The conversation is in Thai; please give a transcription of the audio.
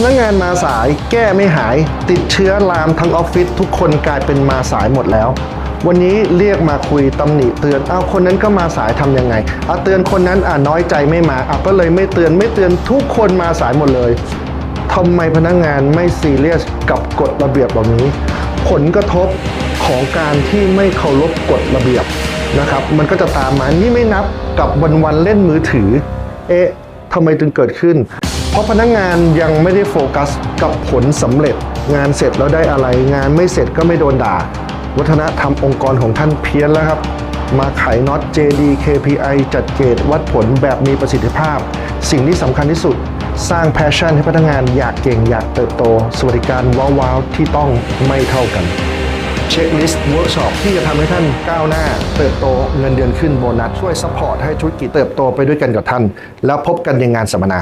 พนักงานมาสายแก้ไม่หาย ติดเชื้อลามทั้งออฟฟิศทุกคนกลายเป็นมาสายหมดแล้ว วันนี้เรียกมาคุยตำหนิเตือนเอาคนนั้นก็มาสายทำยังไงเอาเตือนคนนั้นอ่าน้อยใจไม่มาเอาก็เลยไม่เตือนไม่เตือนทุกคนมาสายหมดเลยทำไมพนักงานไม่ซีเรียสกับกฎระเบียบแบบนี้ ผลกระทบของการที่ไม่เคารพกฎระเบียบนะครับ มันก็จะตามมานี่ไม่นับกับวันวันเล่นมือถือ เอ๊ะทำไมจึงเกิดขึ้น ราะพนักงานยังไม่ได้โฟกัสกับผลสำเร็จ งานเสร็จแล้วได้อะไร งานไม่เสร็จก็ไม่โดนด่า วัฒนธรรมองค์กรของท่านเพี้ยนแล้วครับ มาไขน็อต JD KPI จัดเกรดวัดผลแบบมีประสิทธิภาพ สิ่งที่สำคัญที่สุด สร้างแพชชั่นให้พนักงานอยากเก่งอยากเติบโต สวัสดิการว้าวๆที่ต้องไม่เท่ากันเช็คลิสต์เวิร์กช็อปที่จะทำให้ท่านก้าวหน้า เติบโตเงินเดือนขึ้นโบนัส ช่วยซัพพอร์ตให้ธุรกิจเติบโตไปด้วยกันกับท่าน แล้วพบกันในงานสัมมนา